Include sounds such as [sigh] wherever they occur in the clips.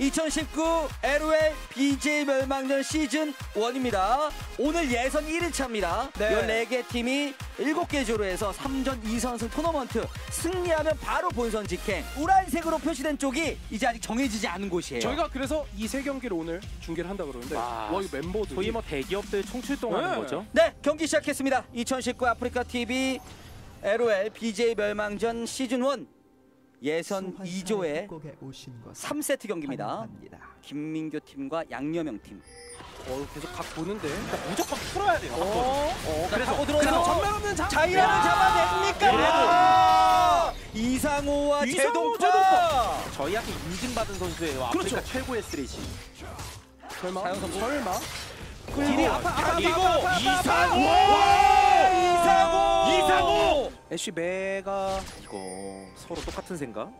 2019 LOL BJ 멸망전 시즌 1입니다. 오늘 예선 1일차입니다. 네. 14개 팀이 7개 조로 해서 3전 2선승 토너먼트 승리하면 바로 본선 직행. 우란색으로 표시된 쪽이 이제 아직 정해지지 않은 곳이에요. 저희가 그래서 이 세 경기를 오늘 중계를 한다 그러는데 와. 와, 이 멤버들이 소위 뭐 대기업들 총출동하는 네. 거죠. 네, 경기 시작했습니다. 2019 아프리카 TV LOL BJ 멸망전 시즌 1 예선 2조의 3세트 경기입니다. 김민교 팀과 양여명 팀. 어, 계속 각 보는데 무조건 풀어야 돼요. 어, 어, 그래서 그래서 들어서 전면 없는 장 야! 잡아냅니까? 이상호와 이상호, 제동파. 저희한테 인증받은 선수예요. 아프리카 그렇죠. 최고의 쓰레기. 설마. 설마 딜이 아파, 아파, 그리고 아파, 아파, 아파, 이상호! 와! 이상호! 이상호! 애쉬 메가 이거 서로 똑같은 생각.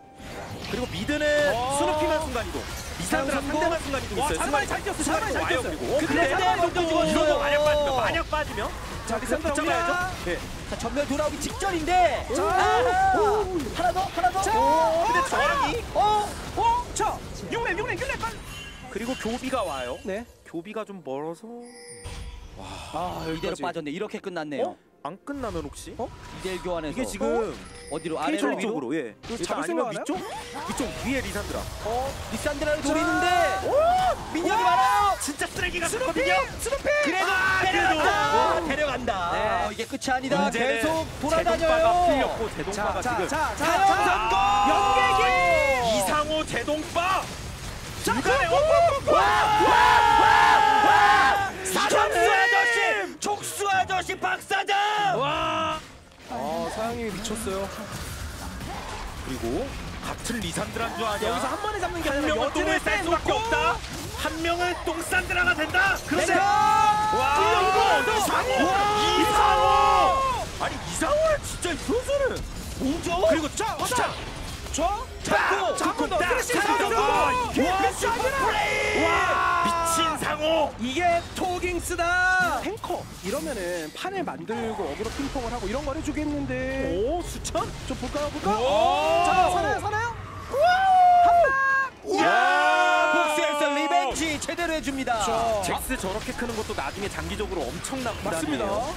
그리고 미드는 어. 스누피만 순간이동. 리산드라 사용 상대만 순간이동 있어요. 자르바니 잘 뛰었어, 자르바니 잘 와요, 뛰었어요. 그리고. 어, 근데 또 죽었어요. 이러고 만약 빠지면 만약 빠지면 자, 리산드라 잡아야죠. 네. 자, 전멸 돌아오기 직전인데. 자, 아! 오. 하나 더, 하나 더. 자, 오, 근데 어, 저항이. 어, 어, 자, 6렙, 6렙, 6렙 빨리. 그리고 교비가 와요. 네. 교비가 좀 멀어서 아, 이대로 빠졌네. 이렇게 끝났네요. 어? 안 끝나면 혹시? 어? 이대일 교환해서 이게 지금 어 디로 아래로 케이틀 위로? 쪽으로 예. 일단 아니면 위쪽? 위쪽 위에 리산드라. 어, 리산드라를 노리는데. 오! 민혁이 많아요. 진짜 쓰레기 같거든요. 스누피. 그래도 아, 데려간다. 그래도. 데려간다. 네. 이게 끝이 아니다. 계속 돌아다녀요. 풀렸고 제동바가 자, 자, 지금 자, 자, 자. 성공. 연계기. 이상호 제동바 자, 중간에 고, 고, 아저씨 박사장! 와 아, 사양이 미쳤어요. 그리고 같은 리산드라인 줄 아냐? 여기서 한 번에 잡는 게 한 아니라 명은 똥을 쌀 수밖에 빼놓고 없다. 한 명은 똥산드라가 된다. 그렇지. 내가! 와 뚫렸고, 이상호 와. 이상호 아니 이상호는 진짜 이 선수는 뭐죠? 그리고 자, 자, 저, 잡고! 상호. 미친 상호. 이게 토깅스다. 탱커 이러면은 판을 만들고 어그로 핑퐁을 하고 이런 걸 해주겠는데. 오 수천? 좀 볼까요, 볼까? 오. 자, 사나요, 사나요? 야! 복수에서 리벤지 제대로 해줍니다. 자, 잭스 저렇게 크는 것도 나중에 장기적으로 엄청난 맞습니다. 부담이에요.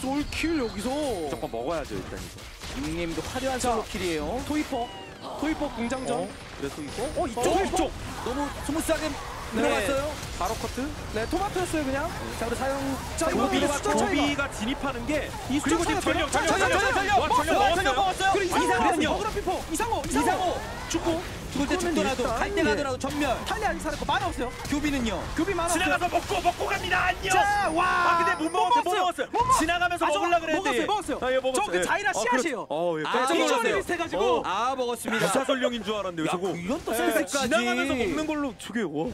솔킬 여기서. 무조건 먹어야죠 일단 이거. 닉님도 화려한 솔로킬이에요. 토이퍼, 토이퍼 공장전. 어? 그래서 이거? 어 이쪽, 이쪽. 너무 스무스하게 네. 들어갔어요. 바로 커트. 네, 토마토였어요 그냥. 자, 우리 사용. 자, 이거 조비 이거 숫자 차이가. 조비가 진입하는 게이 그리고 지금 전력? 전력 자, 전력 전력, 와, 전력 먹었어요. 그리고? 이상호. 이상호, 이상호. 이상호 죽을 때 죽더라도 갈때 예. 가더라도 전멸. 탈리 아직 살았고 만화 없어요. 교비는요. 교비 만화 없어요. 지나가서 먹고 먹고 갑니다. 안녕. 자, 와. 아 근데 못 먹었어요. 못 먹었어요. 먹었어요. 못 먹- 지나가면서 아, 먹으려 그랬는데. 먹었어요, 먹었어요. 아, 예, 먹었어요. 저그 예. 자이라 아, 씨앗이에요. 어, 예. 아, 비주얼이. 비슷해가지고. 어. 아 먹었습니다. 부사설령인 줄 알았는데요. 야, 저거. 이런 또 예, 센스까지. 지나가면서 먹는 걸로 저게 와.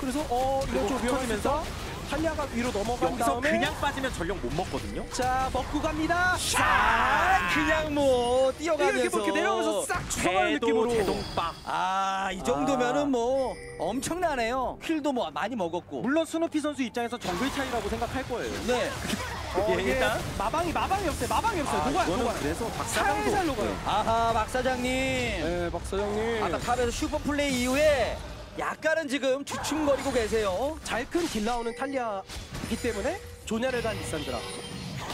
그래서 어 이거 좀 위험하면서 탈리아가 위로 넘어간 여기서 다음에 그냥 빠지면 전력 못 먹거든요. 자 먹고 갑니다. 아, 그냥 뭐 뛰어가면서 이렇게 이렇게 내려오면서 싹 배도 느낌으로. 제동빠. 아, 이 정도면은 뭐 엄청나네요. 킬도 뭐 많이 먹었고. 물론 스누피 선수 입장에서 정글 차이라고 생각할 거예요. 네. 어, [laughs] 예, 일단. 마방이 마방이 없어요. 마방이 없어요. 녹아요, 이거는 녹아요. 그래서 박사장도 살살 녹아요. 아하, 박 사장님. 네, 박 사장님. 아까 탑에서 슈퍼 플레이 이후에 약간은 지금 주춤거리고 계세요. 잘 큰 길 나오는 탈리아이기 때문에 조냐를 간 리산드라.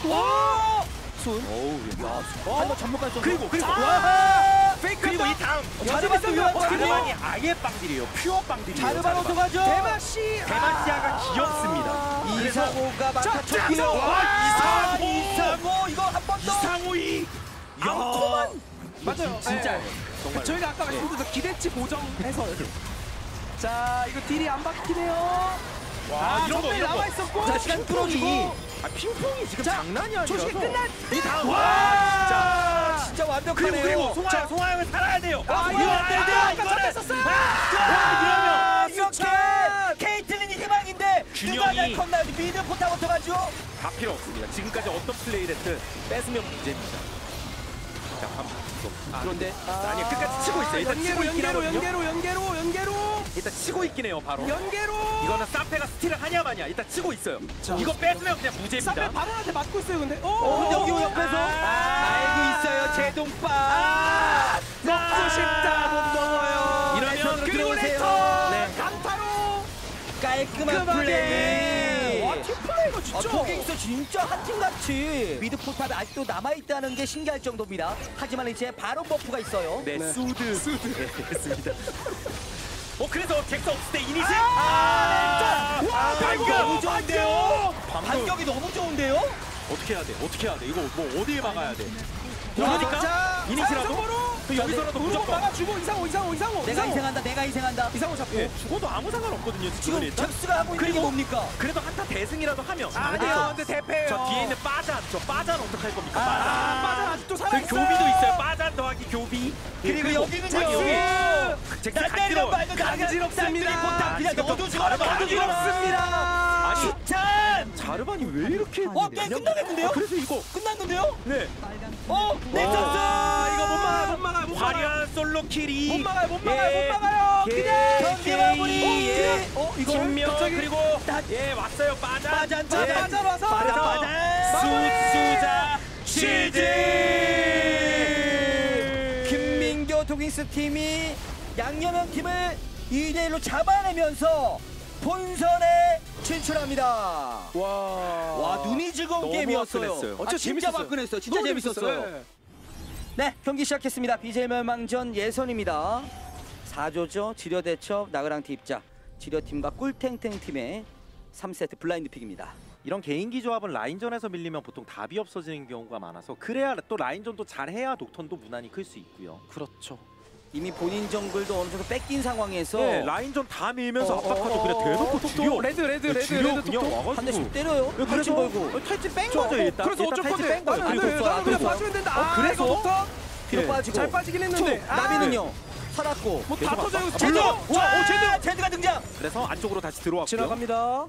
와! 순. 어우, 야. 한번 전문까지 좀. 그리고 그리고 와! 페이크 그리고 이 다음 자르반 자르반이 아예 빵딜이에요. 퓨어 빵딜이에요. 자르반 어떡하죠? 대마씨. 대마시아가 귀엽습니다. 이상호가. 자, 와, 아, 이상호! 이상호 이거 한 번 더. 이상호이 앙코만. 맞아요. 진짜. 네. 정말. 저희가 아까 말씀드린 그 기대치 고정해서. [laughs] 자 이거 딜이 안 박히네요. 와, 아, 이런 거 이런 거. 나와 있었고. 자, 시간 끌어주기. 아, 핑퐁이 지금 자, 장난이 아니라서. 조식이 끝난. 이 다음. 와! 자, 진짜 그리고 완벽하네요. 그리고 송하영 송하영은 살아야 돼요. 아, 이거 이거 안 돼, 아, 이거는. 아까 잡혔었어요. 아, 이러면 이렇게 케이틀린이 희망인데 균형이- 누가 잘 컸나요? 미드 포타부터 가죠. 다 필요 없습니다. 지금까지 어떤 플레이를 했든 뺏으면 문제입니다. 자, 한 번. 아, 그런데 아니 끝까지 치고 있어요. 일단 치고 연계로 있긴 연계로. 연계로 연계로 연계로 일단 치고 있긴 해요, 바로. 연계로. 이거는 사페가 스틸을 하냐 마냐 일단 치고 있어요. 이거 뺏으면 그냥 무죄입니다. 사페 바론한테 맞고 있어요 근데. 어, 어, 근데 여기 어, 옆에서 아. 알고 있어요. 제동빠. 먹고 싶다 못 먹어요. 이러면 그리고. 레터 네. 강타로 깔끔한 플레이. 와 팀플레이가 아, 진짜 토깅스 진짜 한 팀같이 미드 포탑이 아직도 남아있다는 게 신기할 정도입니다. 하지만 이제 바로 버프가 있어요. 네, 네. 수드. 수드. 네, 됐습니다. [laughs] 어, 그래서 잭스 없을 때 이니시. 아, 와, 반격 너무 좋은데요? 방금 반격이 너무 좋은데요? 어떻게 해야 돼? 어떻게 해야 돼? 이거 뭐 어디에 막아야 돼? 자, 그러니까 이니시라도 그 여기서라도 무조건 무조건 막아주고 이상호 이상호 이상호 내가 이상호 희생한다. 내가 희생한다. 이상호 잡고 예, 죽어도 아무 상관 없거든요. 지금 일단. 잭스가 하고 있는 게 뭡니까? 그래도 한타 대승이라도 하면 아니야 근데 대패예요 저 뒤에 있는 빠잔, 저 빠잔 어떡할 겁니까? 아, 빠잔. 빠져 아직도 그 살아있어 교비도 있어요. 빠잔 더하기 교비. 예, 그리고 여기는요. 잭스 여기. 잭스. 말고 간지럽습니다. 그냥 너도 죽어라. 너도 죽어라. 슈탄! 자르반이 왜 이렇게 어, 게임 끝나겠는데요? 아, 그래서 이거 끝났는데요? 네. 어, 넥서스! 아 이거 못 막아요 못 막아요 못 막아요 화려한 솔로 킬이 못 막아요 못 막아요 예. 못 막아요 예. 그냥 경기 마무리! 어, 어, 이거 김명 갑자기 그리고 예 왔어요 빠잔 빠잔, 빠잔. 빠져 와서 그래서 빠잔. 수수자 시즌 김민교 도깅스 팀이 양념형 팀을 2대1로 잡아내면서 본선에 진출합니다. 와 와 눈이 즐거운 게임이었어요. 화끈했어요. 아, 진짜. 화끈했어요. 진짜 재밌었어요. 재밌었어요. 네 경기 시작했습니다. BJ 멸망전 예선입니다. 4조죠. 지려 대첩 나그랑티 입자 지려 팀과 꿀탱탱 팀의 3세트 블라인드 픽입니다. 이런 개인기 조합은 라인전에서 밀리면 보통 답이 없어지는 경우가 많아서 그래야 또 라인전도 잘해야 녹턴도 무난히 클 수 있고요. 그렇죠 이미 본인 정글도 어느 정도 뺏긴 상황에서 네, 라인전 다 밀면서 어, 압박하죠. 어, 그래 어, 대놓고 어, 죽여. 레드 레드 레드 죽여 레드 그냥 톡톡 와가지고. 한 대씩 때려요. 왜 탈진 걸고. 어, 탈진 뺀 저, 거죠 어, 일단. 그래서 일단 어쩔 탈진 건데 뺀 거예요. 나는 안 돼, 쏴, 나는 그냥 봐주면 된다 어, 아, 그래서? 이거 녹턴? 뒤로 예. 빠지고 잘 빠지긴 했는데 툭! 나비는요 살았고 뭐 다 계속 터져 압박. 제드! 제드 와! 오 제드! 제드가 등장! 그래서 안쪽으로 다시 들어왔고요. 지나갑니다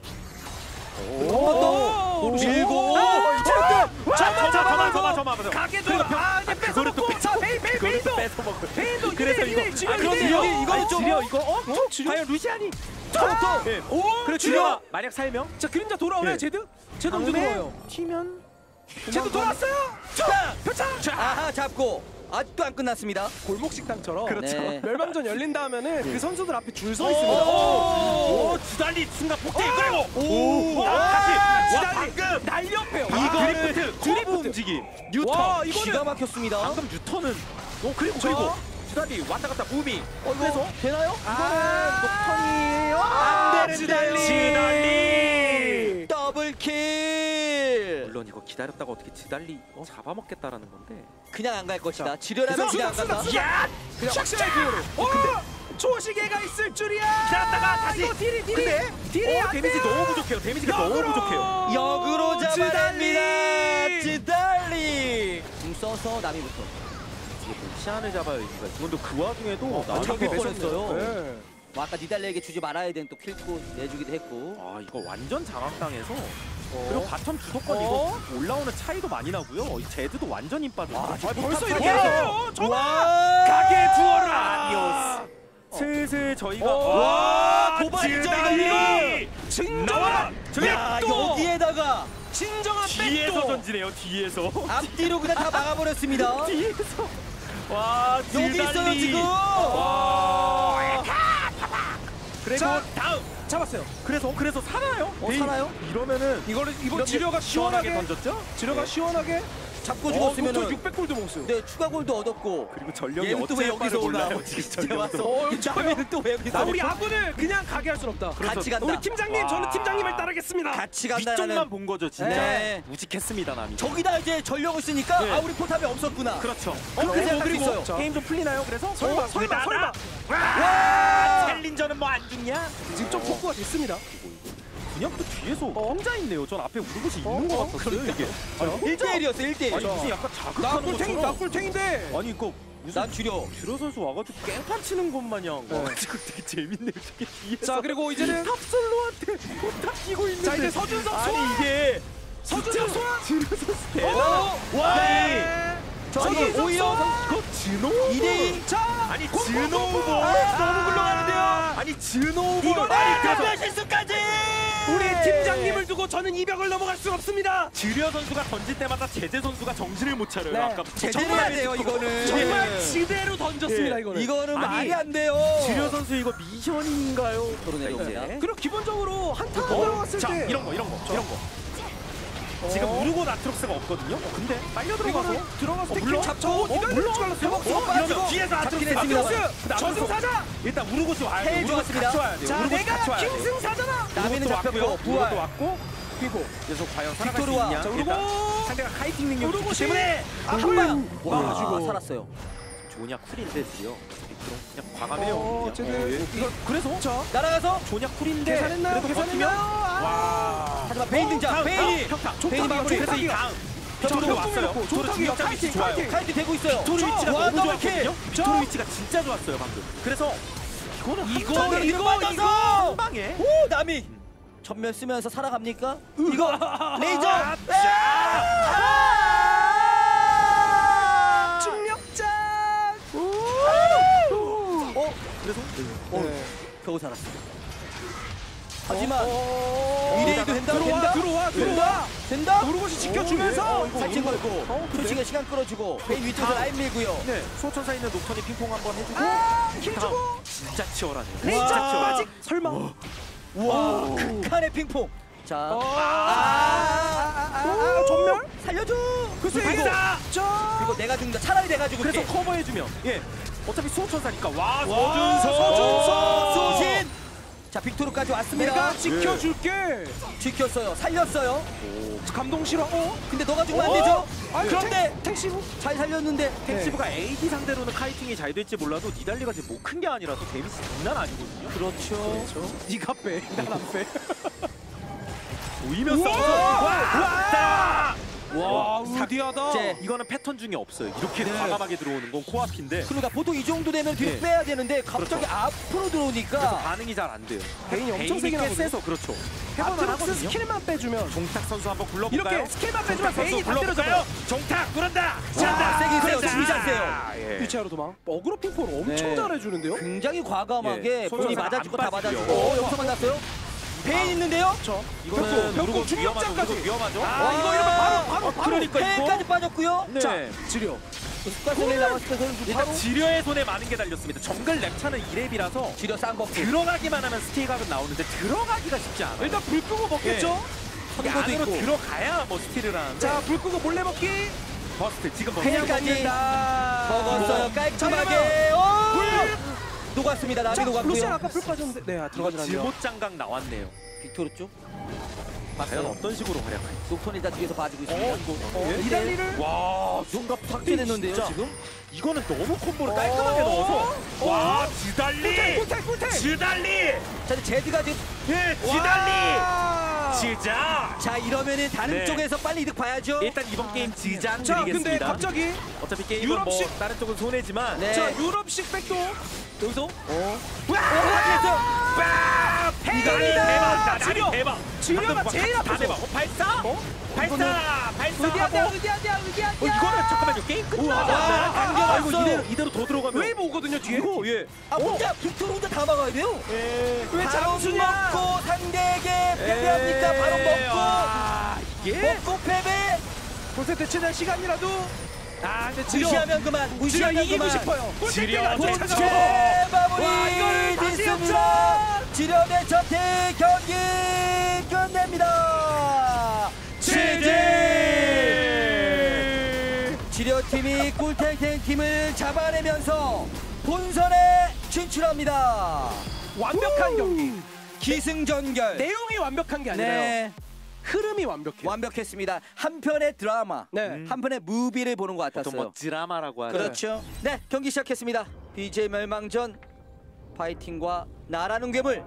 오, 밀고 아, 제드 저만 저만 저만 저만 저만. 가게도 아 이제 그거를 또 뺏어먹고 자 먹고. 베일도 그래서 이거 아, 이래. 지려 이거 좀- 지려 이거 어? 어? 지려? 과연 루시안이 자, 예. 오 그래 지려 만약 살면 자 그림자 돌아오나요 예. 제드? 제드 언제 돌아와요? 튀면 제드 돌아왔어요 자! 표창 아하 잡고 아직도 안 끝났습니다. 골목 식당처럼. 그렇죠. 네. [laughs] 멸망전 열린다 하면은 그 선수들 앞에 줄서 오! 있습니다. 오, 오! 지달리 순간 폭대 그리고. 오! 와, 아, 다시. 와 지달리. 방금. 날렵해요 이거를 드리프트 드리프트 움직임. 뉴턴. 와, 기가 이거는 막혔습니다. 방금 뉴턴은 어 그리고 저? 그리고 지달리 왔다 갔다 무비 어, 이거 되나요? 아, 녹턴이에요? 안 되는데 지달리! 지달리! 더블 킬 물론 이거 기다렸다가 어떻게 지달리 어? 잡아먹겠다라는 건데 그냥 안 갈 것이다 지려라면 그냥 안 간다 야! 그냥 확실하게 기회로 어! 초시계가 있을 줄이야 기다렸다가 다시. 이거 딜이 딜이 근데 딜이 어, 안 데미지 돼요. 너무 부족해요 데미지가 너무 역으로. 부족해요 역으로 잡아냅니다 지달리. 궁 써서 나비부터 이게 뭐 시안을 잡아야 이기가 이건도 그 와중에도 아, 잡힐 나중에 뻔했어요. 네. 뭐 아까 니달리에게 주지 말아야 되는 또 킬고 내주기도 했고. 아 이거 완전 장악당해서. 어? 그리고 바텀 주도권 어? 이거 올라오는 차이도 많이 나고요. 이 제드도 완전 힘 빠져 아, 아, 벌써 탑 이렇게 탑 해요. 저만 와! 가게 두어라! 아디오스 슬슬 저희가 와, 도발이죠, 진정한 야, 백도! 여기에다가 진정한 뒤에서 백도 전지네요 뒤에서. 앞뒤로 그냥 다 막아버렸습니다. [laughs] 뒤에서. 와 여기 있어요. 지금! 와 그리고 자. 다음. 잡았어요. 그래서 그래서 살아요? 어, 살아요? 이러면은 이거를 이번 이렇게 지려가 시원하게 던졌죠? 지려가 시원하게 잡고 어, 죽었으면은 600골드 몽스 네 추가 골도 얻었고. 그리고 전력이 얘는 또왜 어째 여기서 올라와? 몰라요 지금 진짜 전력도. 왔어. 어, 이 다음에는 또왜 여기서 아, 우리 아군을 그냥 가게 할 순 없다. 같이 간다. 우리 팀장님 와. 저는 팀장님을 따르겠습니다. 같이 간다는 본 거죠 진짜. 네. 우직했습니다 남이. 저기다 이제 전력을 쓰니까 네. 아 우리 포탑이 없었구나. 그렇죠. 그렇게 생각할 수 있어요. 자. 게임 좀 풀리나요? 그래서? 설마, 어? 설마. 설마. 와 챌린저는 뭐 안 죽냐? 지금 좀 복구가 됐습니다 그냥 또 뒤에서 혼자 있네요 전 앞에 우르고시 어? 있는 것 어? 같았어요 이게 아니, 혼자 1대1이었어 1대1 아니 무슨 약간 나 자극하는 꿀탱이 나 것처럼 꿀탱인데 아니 이거 난 줄여 주로 선수 와가지고 깽판 치는 것 마냥 네. 와가지고 되게 재밌네요 저게 뒤에서 자 그리고 이제는 탑솔로한테 포탑 끼고 있는데 자, 이제 서준석 아니 소환! 이게 서준석 소환! 주로 선수 어? 대단 와 네. 저기 오히려! 그거 진호 2대2 자 아니 진호보 공, 공. 너무 굴러가는데요 아니 이거는 아니 그래서 강변 실수까지 우리 팀장님을 마음을 두고 저는 이 벽을 넘어갈 수 없습니다. 지려 선수가 던질 때마다 제재 선수가 정신을 못 차려요. 네. 아까부터. 제대로 해야 돼요 이거는. 정말 지대로 던졌습니다 예. 이거는. 이거는 아니, 말이 안 돼요. 지려 선수 이거 미션인가요? 네. 그리고 기본적으로 한타 어? 들어갔을 자, 때 이런 거, 이런 거, 이런 거. 지금 어? 우르고 나트록스가 없거든요. 어, 근데 빨려 들어가서 물론? 잡죠. 어, 물론? 회복수 어? 빠지고 이러면 뒤에서 아트록스 저승사자. 일단 우르고스 돼. 헤이 돼. 자 내가. 김승사잖아. 나비는 잡혔고. 부활. 왔고 그리고 그래서 과연 살아갈 수 있냐? 자, 우르고 상대가 능력이 있기 우르고시. 때문에 아, 한한 방. 방. 와 와가지고. 살았어요. 조냐 쿨인데 드디어 빅토르 그냥 과감해요. 어, 그냥. 어, 예. 이거 그래서 저 날아가서 조냐 쿨인데 계산했나요? 그래도 계산했나요? 버티면 아. 와. 하지만 베인 등장. 다음, 베인이 다음, 평타. 베인이 마무리. 그래서 이 다음 빅토르 저 왔어요. 좋다기요. 중력장 위치 좋아요. 카이팅. 되고 있어요. 빅토르 위치가 와, 너무. 좋았거든요. 저. 빅토르 위치가 진짜 좋았어요 방금. 그래서 이거는 한 이거, 이거, 이거. 한 방에 오 남이 전멸 쓰면서 살아갑니까? 이거 [laughs] 레이저. 그래서 네. 겨우 살았어. 하지만 어, 미래에도 된다 들어와 된다 들어와 들어와. 된다. 우르고시 지켜주면서 살찐 걸고 어? 도시가 시간 끌어주고 베인 위쪽에서 라인 밀고요. 네 수호천사 있는 녹턴이 핑퐁 한번 해주고 아, 킬 다음. 주고 진짜 치열하네요. 레이저 치열하네. 아직 설마. 와 극한의 핑퐁. 자 어. 아, 아, 아, 아, 전멸? 살려줘. 글쎄 이거 저 그리고 내가 죽는다. 차라리 내가 죽을게. 그래서 커버해주면 예 어차피 수호천사니까 와 와, 서준서 서준서 수신. 자 빅토르까지 왔습니다. 내가 지켜줄게. 지켰어요. 살렸어요. 감동 실화. 어? 근데 너가 죽으면 안 어? 되죠? 아니, 그런데 택- 택시부. 잘 살렸는데 텍시브가 AD 상대로는 카이팅이 잘 될지 몰라도 니달리가 지금 못큰게 아니라서 데미지 장난 아니거든요. 그렇죠. 네가 빼. 난안 [laughs] 빼. 보이면 우와! 싸워서 와! 와, 우디하다. 삭제. 이거는 패턴 중에 없어요. 이렇게 네. 과감하게 들어오는 건 코앞인데 그러니까 보통 이 정도 되면 뒤로 네. 빼야 되는데 갑자기 앞으로 그래서 들어오니까 반응이 잘 안 돼요. 베인이 엄청 꽤 나거든요. 세서 그렇죠. 아트록스 하거든요. 스킬만 빼주면 종탁 선수 한번 굴러볼까요? 이렇게 스킬만 빼주면 베인이 다 굴러볼까요? 종탁 굴른다. 자, 세긴 세요. 진짜 세요. 예. 위치하로 도망. 어그로 핑퐁을 엄청 네. 잘해주는데요. 굉장히 과감하게 예, 본인이 맞아주고 안다 빠지고요. 맞아주고 어, 여기서 만났어요? 베인 있는데요? 저 이거는 위험하죠. 중력장까지. 위험하죠. 아, 이거 이러면 바로 바로 바로. 그러니까. 베인까지 빠졌고요. 네. 자, 지려. 때 일단 지려의 손에 많은 게 달렸습니다. 정글 랩차는 2랩이라서 지려 쌍버프 들어가기만 하면 스틸각은 나오는데 들어가기가 쉽지 않아요. 일단 불 끄고 먹겠죠. 선거도 안으로 있고. 들어가야 뭐 스틸을 하는데 자, 불 끄고 몰래 먹기. 버스트 지금 그냥까지 먹는다. 먹었어요. 깔끔하게. 불. 오! 녹았습니다. 나비 자, 루시안 녹았고요. 아까 불 빠졌는데. 네, 아, 들어가진 않네요. 지못 장각 나왔네요. 빅토르 쪽. 과연 봤어요. 어떤 식으로 활약할지. 녹톤이 다 뒤에서 봐주고 있습니다. 어, 예. 이달리를 와, 뭔가 삭제됐는데요 진짜. 지금? 이거는 너무 콤보를 어. 깔끔하게 넣어서 어. 와, 꿀탱, 지달리! 꿀탱, 꿀탱. 지달리! 자 이제 제드가 지금 예, 지달리! 와. 지자! 자 이러면은 다른 네. 쪽에서 빨리 이득 봐야죠. 일단 이번 게임 지장 자, 근데 드리겠습니다. 갑자기 어차피 게임은 뭐 유럽식- 다른 쪽은 손해지만 네. 자, 유럽식 백도 여기서 어. 확인했어요. 빡! 헤이다! 대박! 나리 지려! 대박! 방금 제일 다 앞에서. 어, 발사! 어? 발사! 발사! 의디한디야, 하고 의디한디야, 의디한디야. 어, 이거는 잠깐만요. 게임 끝나지 우와. 않나요? 당겨 아, 이거 왔어요. 이대로, 이대로 더 들어가면 웨이브 오거든요, 뒤에. 이거 예. 아 혼자 빅토르 혼자 다 막아야 돼요. 예. 왜 바로 잠수냐? 먹고 상대에게 패배합니까? 바로 먹고 아, 이게 먹고 패배. 볼세트 최대 시간이라도 아, 근데 지려. 무시하면 그만. 지려 무시하면 이기고 그만. 싶어요. 지려. 제 마무리 와, 이거를 다시 됐습니다. 지려대 전태 경기 끝냅니다. 제제. 지려팀이 꿀탱탱 팀을 잡아내면서 본선에 진출합니다. 완벽한 경기. 기승전결. 내용이 완벽한 게 아니라요. 네, 흐름이 완벽해요. 완벽했습니다. 한 편의 드라마, 네. 한 편의 무비를 보는 것 보통 같았어요. 뭐 드라마라고 하는 그렇죠. 네, 경기 시작했습니다. BJ 멸망전 파이팅과 나라는 괴물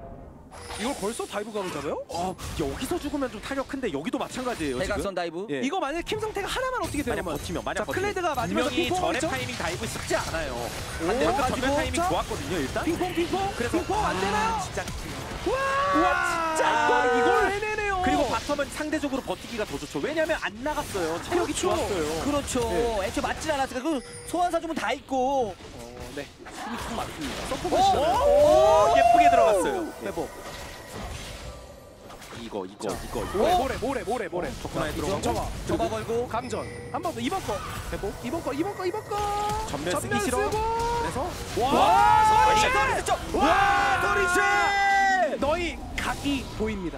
이걸 벌써 다이브 감을 잡아요? 어, 여기서 죽으면 좀 타격 큰데 여기도 마찬가지예요. 대각선. 다이브. 예. 이거 만약 김성태가 하나만 어떻게 만약 되면 버티면 만약 자, 버티면. 클레드가 분명히 핑퐁 전에 했죠? 타이밍 다이브 쉽지 않아요. 오, 반대로 가지고 전면 타이밍 자. 좋았거든요. 일단. 핑퐁 핑퐁 그래서 핑퐁 안 되나요? 아, 진짜 우와, 진짜 아, 이걸. 그리고 바텀은 상대적으로 버티기가 더 좋죠. 왜냐면 안 나갔어요. 체력이 그렇죠. 좋았어요. 그렇죠. 네. 애초에 맞질 않았으니까 그 소환사 주문 다 있고. 어, 네. 힘이 탁 맞습니다. 서포트시잖아요. 오, 예쁘게 들어갔어요. 회복. 이거 이거 자. 이거 이거. 모래 모래 모래 모래 모래. 조금만 들어가고. 접어. 접어 걸고 감전. 한 번 더. 이번 거. 해보. 이번 거. 이번 거. 이번 거. 전면 쓰기 싫어. 그래서 와, 와, 서리시 너희 각이 보입니다.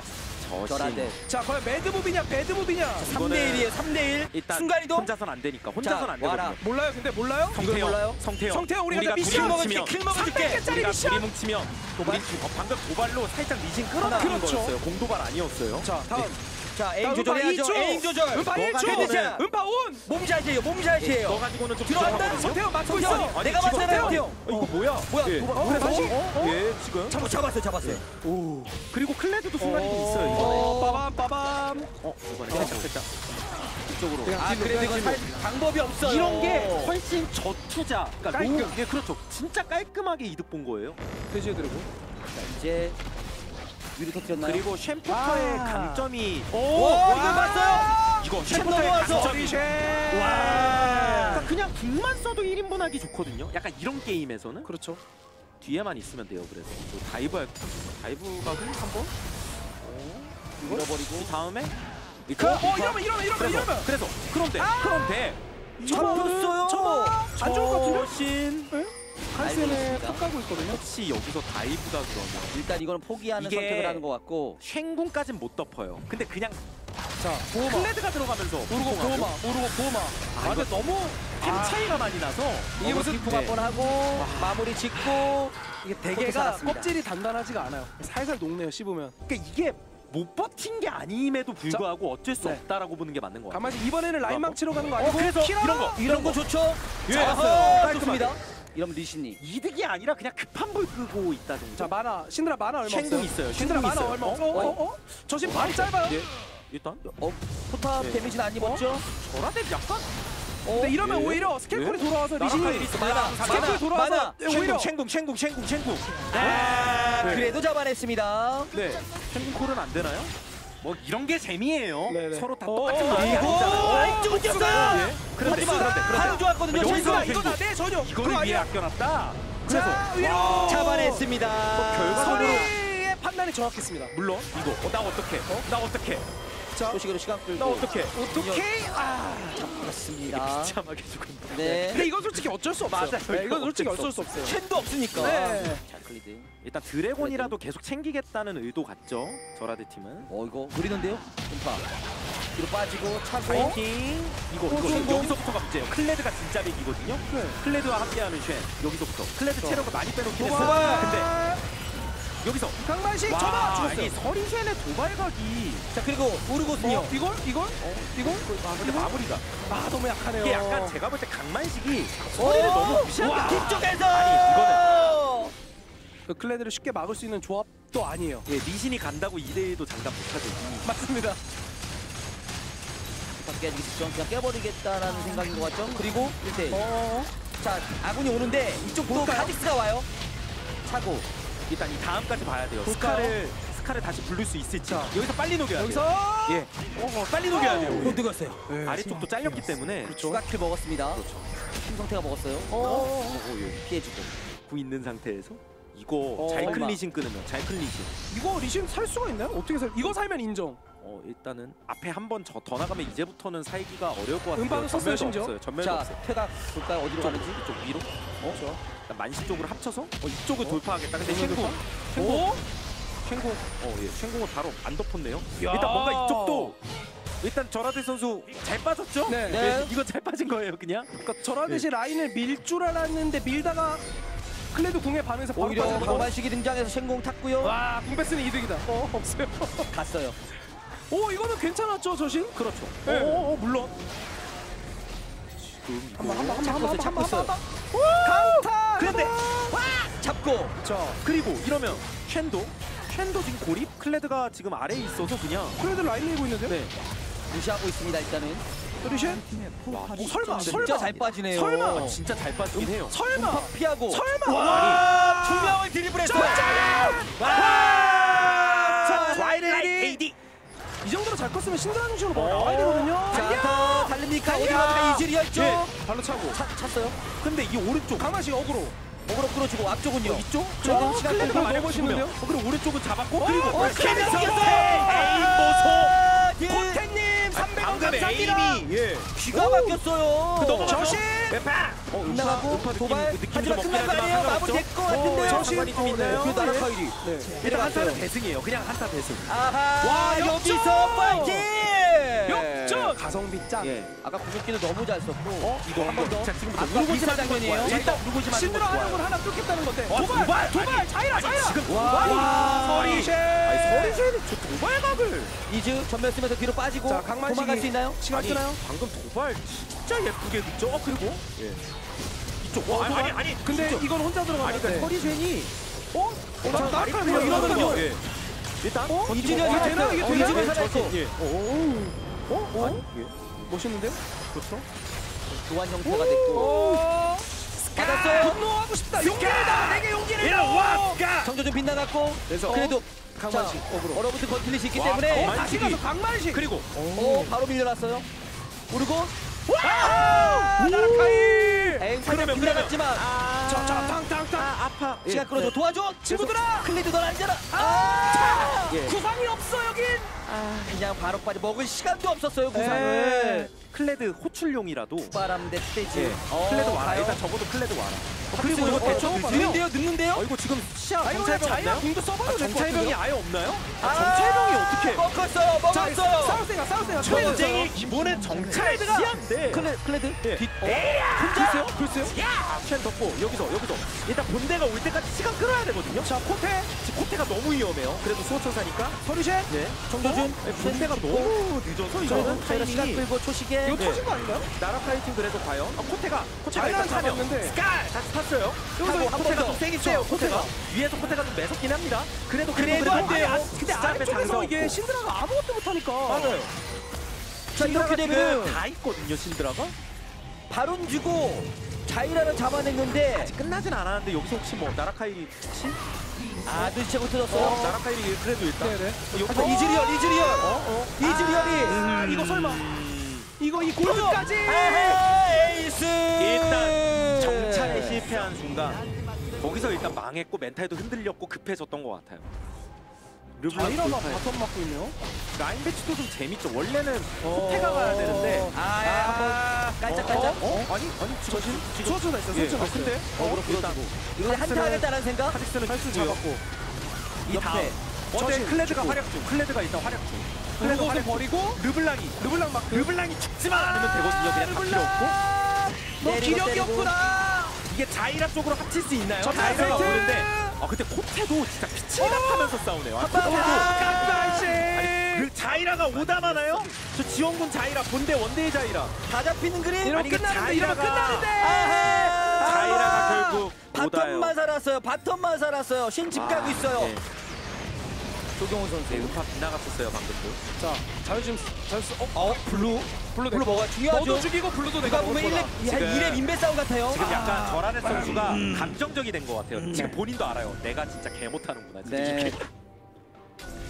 저라데 자, 과연 매드무비냐, 배드무비냐? 3대 1이에요 3대 1 일단 순간이동 혼자선 안 되니까 혼자선 자, 안 와라. 되거든요. 몰라요, 근데 몰라요? 이걸 몰라요? 성태형. 성태형, 우리가 우리가 미션 뭉치면 킬 먹어줄게 300개짜리 우리가 미션. 둘이 뭉치면 도발? 우리 어, 방금 도발로 살짝 리진 끌어나가는 그렇죠. 거였어요. 공도발 아니었어요. 자, 다음. 자 자, 에임 조절해야죠 2초. 에임 조절 음파 너가 1초. 헤드샷. 음파 온. 몸샷이에요 몸샷이에요 너 가지고는 좀 들어간다? 성태형 맞고 있어. 내가 맞잖아요, 성태형. 형. 어, 이거 뭐야? 뭐야, 예. 도발- 어, 그래서? 다시? 어? 어? 예, 지금. 잡, 잡았어요 잡았어요 오. 그리고 클레드도 순간이동 있어요. 이번에. 어, 빠밤 빠밤. 어, 이번에 이쪽으로. 그냥 아 그래도 이건 방법이 없어요 이런 게 훨씬 저투자. 그러니까 깔끔. 노- 예, 그렇죠. 진짜 깔끔하게 이득 본 거예요. 들고. 자, 이제 위로 터뜨렸나요? 그리고 쉔포터의 아. 강점이 오, 와, 이거 봤어요? 이거 넘어와서. 강점이 와. 그러니까 그냥 궁만 써도 1인분 하기 좋거든요. 약간 이런 게임에서는 그렇죠. 뒤에만 있으면 돼요. 그래서 뭐 다이브 할 다이브 각을 한번 잃어버리고 그 다음에 그, 어, 이러면 이러면 이러면 그래서 이러면. 그래서 그런데 그런데 잡혔어요. 저거 안 좋을 것 같은데? 신 알겠습니다. 턱 가고 있거든요. 혹시 여기서 다이브가 그러면 일단 이거는 포기하는 이게- 선택을 하는 것 같고 쉔궁까진 못 덮어요. 근데 그냥 자, 보호막. 클레드가 들어가면서 모르고. 보호막. 모르고 보호막. 아, 아, 이거 근데 너무 템 아. 차이가 많이 나서 이게 무슨 핑퐁 네. 한번 하고 마무리 짓고 이게 그것도 대게가 살았습니다. 껍질이 단단하지가 않아요. 살살 녹네요, 씹으면. 그러니까 이게 못 버틴 게 아님에도 불구하고 어쩔 수 네. 없다라고 보는 게 맞는 거 같아요. 가만히 이번에는 라인 어, 망치러 가는 거 어, 아니고 그래서! 이런 거 이런 거 좋죠? 예. 잡았어요. 깔끔하게. 좋습니다. 이러면 리신이 이득이 아니라 그냥 급한 불 끄고 있다 정도. 자, 만화. 신드라 만화 얼마 쉔궁 없어요? 있어요. 신드라 쉔궁 만화 있어요. 얼마 어? 없어? 어, 어, 어? 저 지금 발이 짧아요. 예. 일단 어 포탑 네. 데미지는 안 입었죠? 저라데 약간 근데 이러면 예. 오히려 예. 돌아와서 리신이 많아, 스케이크로 많아, 돌아와서 많아. 오히려 쉔궁 쉔궁 쉔궁 쉔궁 아, 네. 그래도 잡아냈습니다. 네. 쉔궁 콜은 안 되나요? 뭐 이런 게 재미예요. 네네. 서로 다 어, 똑같은 어, 마음이 그리고. 안쪽을 뛰었어요. 예. 그런데 그런데 최수가 이거다, 이거 이거다, 내 전혀. 이거를 위해 아니야. 아껴놨다. 자, 위로. 잡아냈습니다. 결과적으로 서리의 판단이 정확했습니다. 물론 이거 어, 나 어떻게? 나 어떻게? 자, 소식으로 시간 끌고 나 어떻게? 어떻게? 아, 잡았습니다. 비참하게 죽었다. 네. 근데 이건 솔직히 어쩔 수 없어요. 맞아요. 네, 이건 솔직히 어쩔 수수 없어요. 첸도 없으니까. 네. 자 클리드. 일단 드래곤이라도 계속 챙기겠다는 의도 같죠? 저라데 팀은. 어 이거 노리는데요? 음파. 뒤로 빠지고 차고. 파이팅! 이거 이거 성공. 여기서부터가 문제예요. 클레드가 진짜 백이거든요. 네. 클레드와 함께하는 쉔 여기서부터. 클레드 체력을 많이 빼놓긴 했어요. 근데 여기서 강만식 이 죽었어요. 서리 쉔의 도발각이 자 그리고 우르고스요. 어, 이걸? 이걸? 이걸? 아 근데 마무리가 아, 너무 약하네요. 이게 약간 제가 볼 때 강만식이 서리를 오! 너무 무시한 와, 느낌. 뒤쪽에서. 아니, 이거는- 그 클레드를 쉽게 막을 수 있는 조합도 아니에요. 예, 리신이 간다고 2대1도 장담 못하죠. 맞습니다. 깨지기 직전 그냥 깨버리겠다라는 생각인 것 같죠? 그리고 1대1. 어, 자 아군이 오는데 이쪽도 볼까요? 카직스가 와요. 차고. 일단 이 다음까지 봐야 돼요. 볼까요? 스카를 스카를 다시 부를 수 있을지. 여기서 빨리 녹여야 여기서 돼요. 예. 어, 어, 빨리 녹여야 돼요. 못 들었어요. 네. 아래쪽도 잘렸기 때문에. 추가 킬 먹었습니다. 그렇죠. 김성태가 먹었어요. 어, 어, 예. 피해주고. 구 있는 상태에서 이거 어, 잘 얼마? 클리신 끊으면 잘 클리신. 이거 리신 살 수가 있나요? 어떻게 살? 이거 살면 인정. 어 일단은 앞에 한 번 더 나가면 이제부터는 살기가 어려울 것 같아요. 음반도 썼어요, 전멸도 심지어? 없어요. 전멸도 자 없어요. 퇴각 볼까요? 어디로 이쪽, 가는지? 이쪽 위로. 어? 그렇죠. 일단 만시 쪽으로 합쳐서 어, 이쪽을 돌파하겠다. 근데 정면 쉔궁, 돌파? 오? 쉔궁. 어 예, 쉔궁을 바로 안 덮었네요. 야. 일단 뭔가 이쪽도 일단 저라데 선수 잘 빠졌죠? 네. 네. 이거 잘 빠진 거예요, 그냥. 그러니까 저라듯이 라인을 밀 줄 알았는데 밀다가 클레드 궁에 반해서 바로 오히려 빠지는 거. 강만식이 등장해서 생공 탔고요. 와, 궁 뺐으니 이득이다. 어, [laughs] 없어요. 갔어요. 오, 이거는 괜찮았죠, 저신? 그렇죠. 네. 어, 어, 어, 물론. 지금 이거 한번 한번 잡고 있어요, 잡고 있어요. 강타. 그런데 잡고 자, 그리고 이러면 쉔도 쉔도 지금 고립 클레드가 지금 아래에 있어서 그냥 클레드 라인 밀고 있는데요? 네. 무시하고 있습니다. 일단은 와, 어, 설마, 진짜 설마. 잘 빠지네요. 설마. 아, 진짜 잘 빠지긴 해요. 설마. 피하고 설마. 와, 두 명을 드리블했어요. 와, 자, 와이드라이트 AD. 이 정도로 잘 컸으면 신드라 중심으로 뭐 나와야 되거든요. 자, 더 달립니까? 어디 가니까 이질이었죠? 예. 발로 차고. 차, 찼어요. 근데 이 오른쪽 강만식 어그로. 어그로 끌어주고 앞쪽은요. 이쪽 저는 어, 시간 끌고 많이 보시는데요? 어, 그리고 오른쪽은 잡았고 어, 그리고 어, 캐리 캐리 넘겼어요. 예. 귀가 막혔어요. 그. 저신! 어, 나가고 도발 하지만 좀 끝난 거 아니에요. 마무리 될것 같은데요. 어, 있나요? 그 나라 카이리. 네. 일단 한타는 대승이에요. 그냥 한타 대승. 아하 와, 여기서! 파이팅. 역전! 가성비 짱. 예. 아까 공격기도 너무 잘 썼고. 어? 이거 한 번 더. 자, 지금부터 아까 누르고 비슷한 맞는 거 장면이에요. 좋아요. 일단 누르고 맞는 신드라 거 좋아요. 하려고 하나 뚫겠다는 건데. 와, 도발! 도발! 도발! 자이라! 자이라! 지금 와, 와, 서리. 서리쉐! 서리쉐는 저 도발 각을 이즈 전면 쓰면서 뒤로 빠지고 자, 강만식이 도망갈 수 있나요? 시간 아니 쓰나요? 방금 도발 진짜 예쁘게 넣죠. 어 그리고 예. 이쪽 와 아니 아니 아니 근데 진짜. 이건 혼자 들어가는데. 그러니까 서리젠이 어? 어? 나 그냥 이러거든요. 예. 일단 어? 아, 되나요? 이게 어, 되나요? 이준현 예, 살아있고. 저- 예. 어? 어? 아니, 예. 멋있는데요? 그렇죠. 교환 형태가 됐고 오! 받았어요. 분노하고 싶다. 용기를 내게 용기를. 가. 정조준 빗나갔고 그래서 그래도 강만식 자, 어그로. 얼어붙은 건틀릴 수 있기 와, 때문에 어. 다시 가서 강만식. 그리고 오 바로 밀려났어요. 그리고 아! 나라카이. 엥 살짝 그러면, 빗나갔지만 자, 자, 탕탕탕. 아파. 시간 끌어줘 도와줘 친구들아! 클리드 넌 앉아라. 아! 예. 구상이 없어 여긴. 그냥 바로 빠져 먹을 시간도 없었어요 네. 구상을. 클레드 호출용이라도 바람 대 스테이지. 예. 어, 클레드 와라. 가요. 일단 적어도 클레드 와라. 그리고 이거 어, 대충 저거 봐요. 늦는데요 늦는데요. 어 이거 지금 시야 아 이거 없나요? 궁도 써봐도 아, 될것 정찰병이 같은데요? 아예 없나요? 아, 아, 정찰병이 어떻게? 먹었어요 자, 먹었어요. 싸우세요, 싸우세요. 전쟁이 기본은 정찰 시야인데. 클레 클레드 예. 뒷. 글쎄요, 글쎄요. 쉔 덮고 여기서 여기서 일단 본대가 올 때까지 시간 끌어야 되거든요. 자, 코테, 지금 코테가 너무 위험해요. 그래도 수호천사니까. 서리쉐. 네. 정도준 네, 본대가 너무 늦어서 이거는 시간 타이밍이 끌고 초시계. 이거 네. 터진 거 아닌가요? 나라 파이팅 그래도 과연 아, 코테가 코테가 일단 잡았는데. 스칼 다시 탔어요. 여기서 한번 코테가 더. 좀 세긴 세요. 코테가 위에서 코테가 좀 매섭긴 합니다. 그래도 그래도 안 돼요. 아, 근데 스탑에 아래쪽에서 이게 없고. 신드라가 아무것도 못하니까. 맞아요. 자 이렇게 되면 다 있거든요 신드라가. 바론 주고 자이라를 잡아냈는데 아직 끝나진 않았는데 여기서 혹시 뭐 나라카이리 혹시? 아 눈치채고 어, 틀었어요. 나라카이리 그래도 일단 네네. 어, 여기서 하지만 이즈리얼 이즈리얼 어? 어? 이즈리얼이 아, 이거 설마. 음, 이거 이 골까지. 아하, 에이스 일단 정찰에 실패한 순간 거기서 일단 망했고 멘탈도 흔들렸고 급해졌던 것 같아요. 돌파에. 바텀 맞고 있네요. 라인 배치도 좀 재밌죠. 원래는 코테가 가야 되는데 아, 한번 깔짝깔짝. 어? 아니 아니 지금 지금 지금 소주가 있어, 예, 소주가 어, 있어. 근데 어그로 어, 일단 풀어주고 이거 한타 하겠다는 생각? 카직스는 할수 잡았고. 이 다음. 어제 클레드가. 활약 중. 클레드가 일단 활약 중. 클레드 활약 중. 버리고 르블랑이 르블랑 막 르블랑이 죽지만 않으면 되거든요. 그냥 다 필요 없고. 너 기력이. 없구나. 이게 자이라 쪽으로 합칠 수 있나요? 저 자이라가! 오는데 아 근데 코테도 진짜 빛을 나타면서 싸우네요. 아, 방 코테도 깜짝이야. 아니 그 자이라가 오다 많아요? 저 지원군 자이라 본대 원데이 자이라 다 잡히는 그림? 이러면 끝나는데 이러면 자이라가- 끝나는데. 아하! 자이라가 결국. 바텀만 살았어요. 바텀만 살았어요. 신 집 가고 있어요. 네. 조경호 선수. 네, 음파 빗나갔었어요 방금도. 자, 자유심 자유스 어, 어, 블루. 블루 블루 뭐가 중요하죠? 너도 죽이고 블루도 내가 보면 먹을 1렙, 거다. 한 2렙 인베 싸움 같아요. 지금 약간 저라네 선수가 음. 감정적이 된 것 같아요. 지금 본인도 알아요. 내가 진짜 개 못하는구나. 지금 네. 이렇게.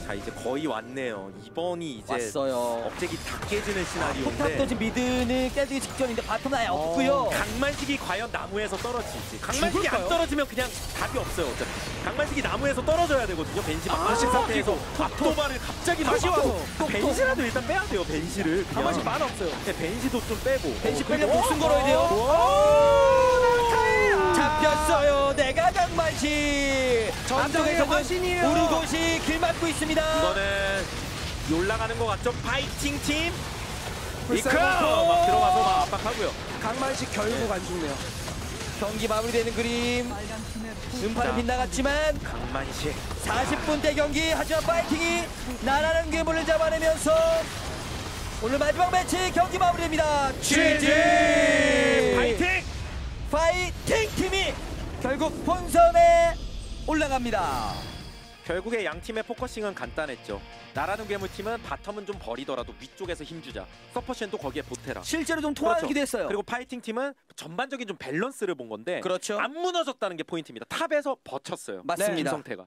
자 이제 거의 왔네요. 이번이 이제 왔어요. 억제기 다 깨지는 시나리오인데 터진 미드는 깨지기 직전인데 바텀 아예 없고요. 강만식이 과연 나무에서 떨어질지. 강만식이 죽을까요? 안 떨어지면 그냥 답이 없어요. 어차피. 강만식이 나무에서 떨어져야 되거든요. 벤시 아, 막하신 상태에서 톡, 앞도발을 갑자기 다시 막 와서. 아, 벤시라도 일단 빼야 돼요. 벤시를. 가만히 만 없어요. 네, 벤시도 좀 빼고. 벤시 어, 그리고- 목숨 걸어야 돼요. 잡혔어요. 내가 강만시. 앞쪽에서는 화신이에요. 우르곳이 길 막고 있습니다. 이거는 올라가는 것 같죠? 파이팅 팀. 이크 불쌍하고. 막 들어가서 막 압박하고요. 강만식 결국 안 죽네요. 경기 마무리되는 그림. 음파는 빗나갔지만 강만식. 40분대 경기 하지만 파이팅이 나라는 괴물을 잡아내면서 오늘 마지막 매치 경기 마무리됩니다. GG! 파이팅! 파이팅 팀이 결국 본선에 올라갑니다. 결국에 양 팀의 포커싱은 간단했죠. 나라는 괴물 팀은 바텀은 좀 버리더라도 위쪽에서 힘주자. 서퍼션도 거기에 보태라. 실제로 좀 통하기도 그렇죠. 했어요. 그리고 파이팅 팀은 전반적인 좀 밸런스를 본 건데 그렇죠. 안 무너졌다는 게 포인트입니다. 탑에서 버텼어요. 맞습니다. 김성태가.